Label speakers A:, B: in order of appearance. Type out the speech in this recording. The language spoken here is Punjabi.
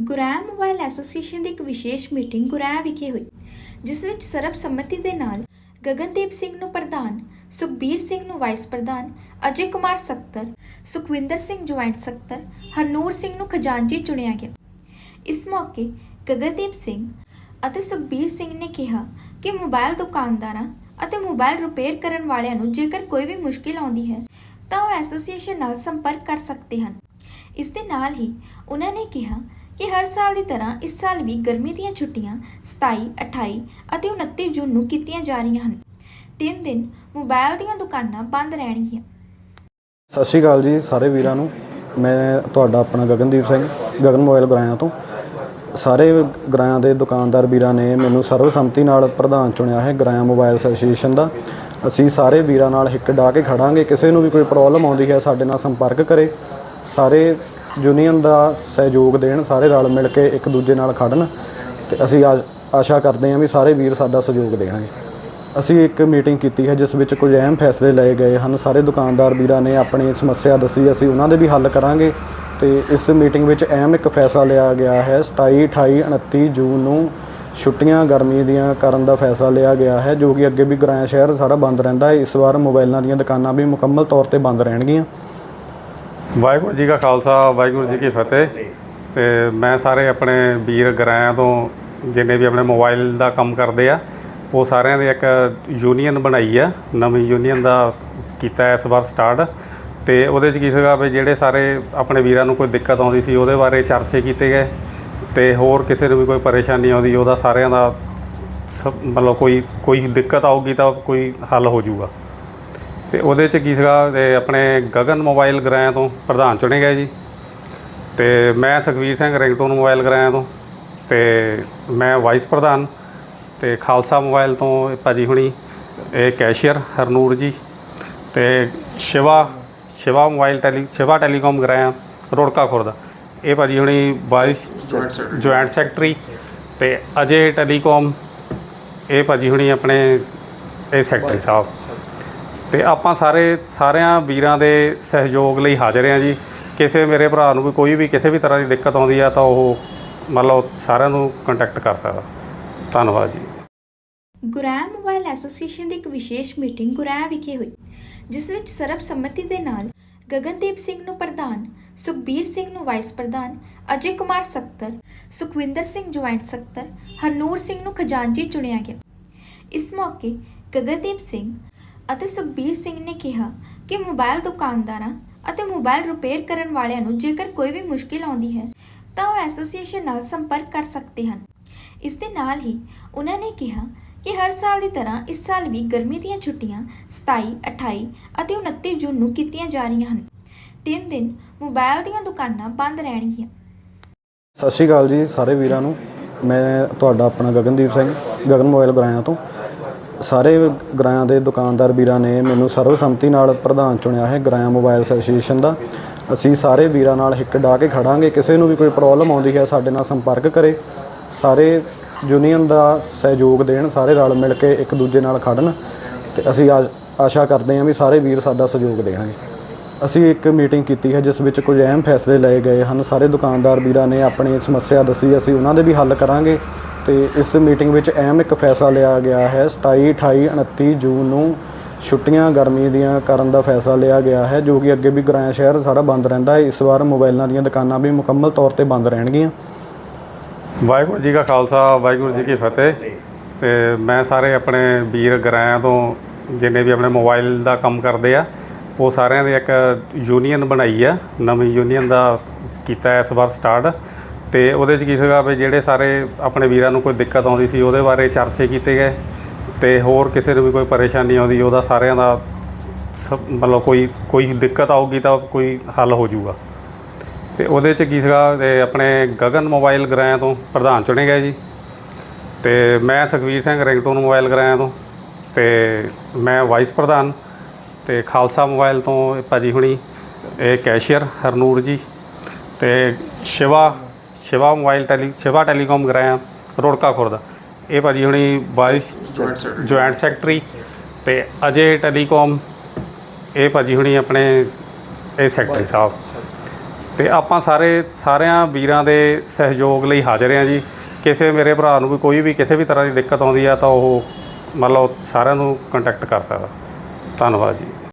A: ਗੁਰੈਮ ਮੋਬਾਈਲ ਐਸੋਸੀਏਸ਼ਨ ਦੀ ਇੱਕ ਵਿਸ਼ੇਸ਼ ਮੀਟਿੰਗ ਗੁਰੈਮ ਵਿਖੇ ਹੋਈ, ਜਿਸ ਵਿੱਚ ਸਰਬਸੰਮਤੀ ਦੇ ਨਾਲ ਗਗਨਦੀਪ ਸਿੰਘ ਨੂੰ ਪ੍ਰਧਾਨ, ਸੁਖਬੀਰ ਸਿੰਘ ਨੂੰ ਵਾਈਸ ਪ੍ਰਧਾਨ, ਅਜੇ ਕੁਮਾਰ ਸਕੱਤਰ, ਸੁਖਵਿੰਦਰ ਸਿੰਘ ਜੁਆਇੰਟ ਸਕੱਤਰ, ਹਰਨੂਰ ਸਿੰਘ ਨੂੰ ਖਜ਼ਾਨਚੀ ਚੁਣਿਆ ਗਿਆ। ਇਸ ਮੌਕੇ ਗਗਨਦੀਪ ਸਿੰਘ ਅਤੇ ਸੁਖਬੀਰ ਸਿੰਘ ਨੇ ਕਿਹਾ ਕਿ ਮੋਬਾਈਲ ਦੁਕਾਨਦਾਰਾਂ ਅਤੇ ਮੋਬਾਈਲ ਰਿਪੇਅਰ ਕਰਨ ਵਾਲਿਆਂ ਨੂੰ ਜੇਕਰ ਕੋਈ ਵੀ ਮੁਸ਼ਕਿਲ ਆਉਂਦੀ ਹੈ, ਤਾਂ ਉਹ ਐਸੋਸੀਏਸ਼ਨ ਨਾਲ ਸੰਪਰਕ ਕਰ ਸਕਦੇ ਹਨ। ਇਸ ਦੇ ਨਾਲ ਹੀ ਉਹਨਾਂ ਨੇ ਕਿਹਾ ਕਿ ਹਰ ਸਾਲ ਦੀ ਤਰ੍ਹਾਂ ਇਸ ਸਾਲ ਵੀ ਗਰਮੀ ਦੀਆਂ ਛੁੱਟੀਆਂ 27, 28 ਅਤੇ 29 ਜੂਨ ਨੂੰ ਕੀਤੀਆਂ ਜਾ ਰਹੀਆਂ ਹਨ। ਤਿੰਨ ਦਿਨ ਮੋਬਾਈਲ ਦੀਆਂ ਦੁਕਾਨਾਂ ਬੰਦ ਰਹਿਣਗੀਆਂ।
B: ਸਤਿ ਸ਼੍ਰੀ ਅਕਾਲ ਜੀ ਸਾਰੇ ਵੀਰਾਂ ਨੂੰ। ਮੈਂ ਤੁਹਾਡਾ ਆਪਣਾ ਗਗਨਦੀਪ ਸਿੰਘ ਗਗਨ ਮੋਬਾਈਲ ਗਰਾਇਆ ਤੋਂ। ਸਾਰੇ ਗਰਾਇਆ ਦੇ ਦੁਕਾਨਦਾਰ ਵੀਰਾਂ ਨੇ ਮੈਨੂੰ ਸਰਵਸੰਮਤੀ ਨਾਲ ਪ੍ਰਧਾਨ ਚੁਣਿਆ ਹੈ ਗਰਾਇਆ ਮੋਬਾਈਲ ਐਸੋਸੀਏਸ਼ਨ ਦਾ। ਅਸੀਂ ਸਾਰੇ ਵੀਰਾਂ ਨਾਲ ਹਿੱਕ ਡਾ ਕੇ ਖੜਾਂਗੇ। ਕਿਸੇ ਨੂੰ ਵੀ ਕੋਈ ਪ੍ਰੋਬਲਮ ਆਉਂਦੀ ਹੈ ਸਾਡੇ ਨਾਲ ਸੰਪਰਕ ਕਰੇ। ਸਾਰੇ ਯੂਨੀਅਨ ਦਾ ਸਹਿਯੋਗ ਦੇਣ, ਸਾਰੇ ਰਲ ਮਿਲ ਕੇ ਇੱਕ ਦੂਜੇ ਨਾਲ ਖੜਨ ਤੇ ਅਸੀਂ ਆ- ਆਸ਼ਾ ਕਰਦੇ ਹਾਂ ਵੀ ਸਾਰੇ ਵੀਰ ਸਾਡਾ ਸਹਿਯੋਗ ਦੇਣਗੇ। ਅਸੀਂ ਇੱਕ ਮੀਟਿੰਗ ਕੀਤੀ ਹੈ ਜਿਸ ਵਿੱਚ ਕੁਝ ਅਹਿਮ ਫੈਸਲੇ ਲਏ ਗਏ ਹਨ। ਸਾਰੇ ਦੁਕਾਨਦਾਰ ਵੀਰਾਂ ਨੇ ਆਪਣੀ ਸਮੱਸਿਆ ਦੱਸੀ, ਅਸੀਂ ਉਹਨਾਂ ਦੇ ਵੀ ਹੱਲ ਕਰਾਂਗੇ ਤੇ ਇਸ ਮੀਟਿੰਗ ਵਿੱਚ ਅਹਿਮ ਇੱਕ ਫੈਸਲਾ ਲਿਆ ਗਿਆ ਹੈ। 27 28 29 ਜੂਨ ਨੂੰ ਛੁੱਟੀਆਂ ਗਰਮੀ ਦੀਆਂ ਕਰਨ ਦਾ ਫੈਸਲਾ ਲਿਆ ਗਿਆ ਹੈ, ਜੋ ਕਿ ਅੱਗੇ ਵੀ ਗਰਾਇਆ ਸ਼ਹਿਰ ਸਾਰਾ ਬੰਦ ਰਹਿੰਦਾ ਹੈ। ਇਸ ਵਾਰ ਮੋਬਾਈਲਾਂ ਦੀਆਂ ਦੁਕਾਨਾਂ ਵੀ ਮੁਕੰਮਲ ਤੌਰ ਤੇ ਬੰਦ ਰਹਿਣਗੀਆਂ।
C: ਵਾਹਿਗੁਰੂ ਜੀ ਕਾ ਖਾਲਸਾ, ਵਾਹਿਗੁਰੂ ਜੀ ਕੀ ਫਤਿਹ। ਤੇ ਮੈਂ ਸਾਰੇ ਆਪਣੇ ਵੀਰ ਗਰਾਇਆਂ ਤੋਂ ਜਿੰਨੇ ਵੀ ਆਪਣੇ ਮੋਬਾਈਲ ਦਾ ਕੰਮ ਕਰਦੇ ਆ, ਉਹ ਸਾਰਿਆਂ ਦੇ ਇੱਕ ਯੂਨੀਅਨ ਬਣਾਈ ਆ। ਨਵੀਂ ਯੂਨੀਅਨ ਦਾ ਕੀਤਾ ਇਸ ਵਾਰ ਸਟਾਰਟ ਤੇ ਉਹਦੇ 'ਚ ਕੀ ਸੀਗਾ ਵੀ ਜਿਹੜੇ ਸਾਰੇ ਆਪਣੇ ਵੀਰਾਂ ਨੂੰ ਕੋਈ ਦਿੱਕਤ ਆਉਂਦੀ ਸੀ, ਉਹਦੇ ਬਾਰੇ ਚਰਚੇ ਕੀਤੇ ਗਏ। ਤੇ ਹੋਰ ਕਿਸੇ ਨੂੰ ਵੀ ਕੋਈ ਪਰੇਸ਼ਾਨੀ ਆਉਂਦੀ, ਉਹਦਾ ਸਾਰਿਆਂ ਦਾ ਸ- ਮਤਲਬ ਕੋਈ ਕੋਈ ਦਿੱਕਤ ਆਊਗੀ ਤਾਂ ਕੋਈ ਹੱਲ ਹੋ ਜਾਊਗਾ। ਤੇ ਉਹਦੇ ਚ ਕੀ ਸੀਗਾ, ਤੇ ਆਪਣੇ ਗਗਨ ਮੋਬਾਈਲ ਗਰਾਇਆ ਤੋਂ ਪ੍ਰਧਾਨ ਚੁਣੇ ਗਏ ਜੀ। ਤੇ ਮੈਂ ਸੁਖਵੀਰ ਸਿੰਘ ਰਿੰਗਟੋਨ ਮੋਬਾਈਲ ਗਰਾਇਆ ਤੋਂ ਤੇ ਮੈਂ ਵਾਈਸ ਪ੍ਰਧਾਨ ਤੇ ਖਾਲਸਾ ਮੋਬਾਈਲ ਤੋਂ ਇਹ ਭਾਜੀ ਹੁਣੀ, ਇਹ ਕੈਸ਼ੀਅਰ ਹਰਨੂਰ ਜੀ ਤੇ Shiva Shiva mobile tele, Shiva telecom Garaya Rorka Khurd. ਇਹ ਭਾਜੀ ਹੁਣੀ ਵਾਈਸ ਜੁਆਇੰਟ ਸੈਕਟਰੀ ਤੇ ਅਜੇ ਟੈਲੀਕਾਮ, ਇਹ ਭਾਜੀ ਹੁਣੀ ਆਪਣੇ, ਇਹ ਸੈਕਟਰੀ ਸਾਹਿਬ। ਤੇ ਆਪਾਂ ਸਾਰੇ, ਸਾਰਿਆਂ ਵੀਰਾਂ ਦੇ ਸਹਿਯੋਗ ਲਈ ਹਾਜ਼ਰ ਹਾਂ ਜੀ। ਕਿਸੇ ਮੇਰੇ ਭਰਾ ਨੂੰ ਵੀ ਕੋਈ ਵੀ ਕਿਸੇ ਵੀ ਤਰ੍ਹਾਂ ਦੀ ਦਿੱਕਤ ਆਉਂਦੀ ਆ ਤਾਂ ਉਹ ਮਤਲਬ ਸਾਰਿਆਂ ਨੂੰ ਕੰਟੈਕਟ ਕਰ ਸਕਦਾ। ਧੰਨਵਾਦ ਜੀ।
A: ਗੁਰੈਮ ਮੋਬਾਈਲ ਐਸੋਸੀਏਸ਼ਨ ਦੀ ਇੱਕ ਵਿਸ਼ੇਸ਼ ਮੀਟਿੰਗ ਗੁਰੈਮ ਵਿਖੇ ਹੋਈ, ਜਿਸ ਵਿੱਚ ਸਰਬਸੰਮਤੀ ਦੇ ਨਾਲ ਗਗਨਦੀਪ ਸਿੰਘ ਨੂੰ ਪ੍ਰਧਾਨ, ਸੁਖਬੀਰ ਸਿੰਘ ਨੂੰ ਵਾਈਸ ਪ੍ਰਧਾਨ, ਅਜੇ ਕੁਮਾਰ ਸਕੱਤਰ, ਸੁਖਵਿੰਦਰ ਸਿੰਘ ਜੁਆਇੰਟ ਸਕੱਤਰ, ਹਰਨੂਰ ਸਿੰਘ ਨੂੰ ਖਜ਼ਾਨਚੀ ਚੁਣਿਆ ਗਿਆ। ਇਸ ਮੌਕੇ ਗਗਨਦੀਪ ਸਿੰਘ ਅਤੇ ਸੁਖਬੀਰ ਸਿੰਘ ਨੇ ਕਿਹਾ ਕਿ ਮੋਬਾਈਲ ਦੁਕਾਨਦਾਰਾਂ ਅਤੇ ਮੋਬਾਈਲ ਰਿਪੇਅਰ ਕਰਨ ਵਾਲਿਆਂ ਨੂੰ ਜੇਕਰ ਕੋਈ ਵੀ ਮੁਸ਼ਕਿਲ ਆਉਂਦੀ ਹੈ ਤਾਂ ਉਹ ਐਸੋਸੀਏਸ਼ਨ ਨਾਲ ਸੰਪਰਕ ਕਰ ਸਕਦੇ ਹਨ। ਇਸ ਦੇ ਨਾਲ ਹੀ ਉਹਨਾਂ ਨੇ ਕਿਹਾ ਕਿ ਹਰ ਸਾਲ ਦੀ ਤਰ੍ਹਾਂ ਇਸ ਸਾਲ ਵੀ ਗਰਮੀ ਦੀਆਂ ਛੁੱਟੀਆਂ 27, 28 ਅਤੇ 29 ਜੂਨ ਨੂੰ ਕੀਤੀਆਂ ਜਾ ਰਹੀਆਂ ਹਨ। ਤਿੰਨ ਦਿਨ ਮੋਬਾਈਲ ਦੀਆਂ ਦੁਕਾਨਾਂ ਬੰਦ ਰਹਿਣਗੀਆਂ।
B: ਸਤਿ ਸ਼੍ਰੀ ਅਕਾਲ ਜੀ ਸਾਰੇ ਵੀਰਾਂ ਨੂੰ। ਮੈਂ ਤੁਹਾਡਾ ਆਪਣਾ ਗਗਨਦੀਪ ਸਿੰਘ ਗਗਨ ਮੋਬਾਈਲ ਗਰਾਇਆ ਤੋਂ। ਸਾਰੇ ਗਰਾਇਆ ਦੇ ਦੁਕਾਨਦਾਰ ਵੀਰਾਂ ਨੇ ਮੈਨੂੰ ਸਰਵਸੰਮਤੀ ਨਾਲ ਪ੍ਰਧਾਨ ਚੁਣਿਆ ਹੈ ਗਰਾਇਆ ਮੋਬਾਈਲ ਐਸੋਸੀਏਸ਼ਨ ਦਾ। ਅਸੀਂ ਸਾਰੇ ਵੀਰਾਂ ਨਾਲ ਹਿੱਕ ਡਾ ਕੇ ਖੜਾਂਗੇ, ਕਿਸੇ ਨੂੰ ਵੀ ਕੋਈ ਪ੍ਰੋਬਲਮ ਆਉਂਦੀ ਹੈ ਸਾਡੇ ਨਾਲ ਸੰਪਰਕ ਕਰੇ। ਸਾਰੇ ਯੂਨੀਅਨ ਦਾ ਸਹਿਯੋਗ ਦੇਣ, ਸਾਰੇ ਰਲ ਮਿਲ ਕੇ ਇੱਕ ਦੂਜੇ ਨਾਲ ਖੜਨ। ਤੇ ਅਸੀਂ ਆ- ਆਸ਼ਾ ਕਰਦੇ ਹਾਂ ਵੀ ਸਾਰੇ ਵੀਰ ਸਾਡਾ ਸਹਿਯੋਗ ਦੇਣਗੇ। ਅਸੀਂ ਇੱਕ ਮੀਟਿੰਗ ਕੀਤੀ ਹੈ ਜਿਸ ਵਿੱਚ ਕੁਝ ਅਹਿਮ ਫੈਸਲੇ ਲਏ ਗਏ ਹਨ। ਸਾਰੇ ਦੁਕਾਨਦਾਰ ਵੀਰਾਂ ਨੇ ਆਪਣੀ ਸਮੱਸਿਆ ਦੱਸੀ, ਅਸੀਂ ਉਹਨਾਂ ਦੇ ਵੀ ਹੱਲ ਕਰਾਂਗੇ। ਤੇ ਇਸ ਮੀਟਿੰਗ ਵਿੱਚ ਅਹਿਮ ਇੱਕ ਫੈਸਲਾ ਲਿਆ ਗਿਆ ਹੈ। 27 28 29 ਜੂਨ ਨੂੰ ਛੁੱਟੀਆਂ ਗਰਮੀ ਦੀਆਂ ਕਰਨ ਦਾ ਫੈਸਲਾ ਲਿਆ ਗਿਆ ਹੈ, ਜੋ ਕਿ ਅੱਗੇ ਵੀ ਗਰਾਇਆ ਸ਼ਹਿਰ ਸਾਰਾ ਬੰਦ ਰਹਿੰਦਾ ਹੈ। ਇਸ ਵਾਰ ਮੋਬਾਈਲਾਂ ਦੀਆਂ ਦੁਕਾਨਾਂ ਵੀ ਮੁਕੰਮਲ ਤੌਰ ਤੇ ਬੰਦ ਰਹਿਣਗੀਆਂ।
C: ਵਾਹਿਗੁਰੂ ਜੀ ਕਾ ਖਾਲਸਾ, ਵਾਹਿਗੁਰੂ ਜੀ ਕੀ ਫਤਿਹ। ਤੇ ਮੈਂ ਸਾਰੇ ਆਪਣੇ ਵੀਰ ਗਰਾਇਆਂ ਤੋਂ ਜਿੰਨੇ ਵੀ ਆਪਣੇ ਮੋਬਾਈਲ ਦਾ ਕੰਮ ਕਰਦੇ ਆ, ਉਹ ਸਾਰਿਆਂ ਦੇ ਇੱਕ ਯੂਨੀਅਨ ਬਣਾਈ ਆ। ਨਵੀਂ ਯੂਨੀਅਨ ਦਾ ਕੀਤਾ ਇਸ ਵਾਰ ਸਟਾਰਟ। ਤੇ ਉਹਦੇ 'ਚ ਕੀ ਸੀਗਾ ਵੀ ਜਿਹੜੇ ਸਾਰੇ ਆਪਣੇ ਵੀਰਾਂ ਨੂੰ ਕੋਈ ਦਿੱਕਤ ਆਉਂਦੀ ਸੀ, ਉਹਦੇ ਬਾਰੇ ਚਰਚੇ ਕੀਤੇ ਗਏ ਤੇ ਹੋਰ ਕਿਸੇ ਨੂੰ ਵੀ ਕੋਈ ਪਰੇਸ਼ਾਨੀ ਆਉਂਦੀ, ਉਹਦਾ ਸਾਰਿਆਂ ਦਾ ਸ- ਮਤਲਬ ਕੋਈ ਕੋਈ ਦਿੱਕਤ ਆਊਗੀ ਤਾਂ ਕੋਈ ਹੱਲ ਹੋ ਜਾਊਗਾ। ਤੇ ਉਹਦੇ ਚ ਕੀ ਸੀਗਾ, ਤੇ ਆਪਣੇ ਗਗਨ ਮੋਬਾਈਲ ਗਰਾਇਆ ਤੋਂ ਪ੍ਰਧਾਨ ਚੁਣੇ ਗਏ ਜੀ। ਤੇ ਮੈਂ ਸੁਖਵੀਰ ਸਿੰਘ ਰਿੰਗਟੋਨ ਮੋਬਾਈਲ ਗਰਾਇਆ ਤੋਂ ਤੇ ਮੈਂ ਵਾਈਸ ਪ੍ਰਧਾਨ ਤੇ ਖਾਲਸਾ ਮੋਬਾਈਲ ਤੋਂ ਇਹ ਭਾਜੀ ਹੁਣੀ, ਇਹ ਕੈਸ਼ੀਅਰ ਹਰਨੂਰ ਜੀ ਤੇ Shiva Shiva mobile tele Shiva telecom Garaya Rorka Khurd. ਇਹ ਭਾਜੀ ਹੁਣੀ ਵਾਈਸ ਜੁਆਇੰਟ ਸੈਕਟਰੀ ਤੇ ਅਜੇ ਟੈਲੀਕਾਮ ਇਹ ਭਾਜੀ ਹੁਣੀ ਆਪਣੇ ਇਹ ਸੈਕਟਰੀ ਸਾਹਿਬ। ਤੇ ਆਪਾਂ ਸਾਰੇ, ਸਾਰਿਆਂ ਵੀਰਾਂ ਦੇ ਸਹਿਯੋਗ ਲਈ ਹਾਜ਼ਰ ਹਾਂ ਜੀ। ਕਿਸੇ ਮੇਰੇ ਭਰਾ ਨੂੰ ਵੀ ਕੋਈ ਵੀ ਕਿਸੇ ਵੀ ਤਰ੍ਹਾਂ ਦੀ ਦਿੱਕਤ ਆਉਂਦੀ ਆ ਤਾਂ ਉਹ ਮੰਨ ਲਓ ਸਾਰਿਆਂ ਨੂੰ ਕੰਟੈਕਟ ਕਰ ਸਕਦਾ। ਧੰਨਵਾਦ ਜੀ।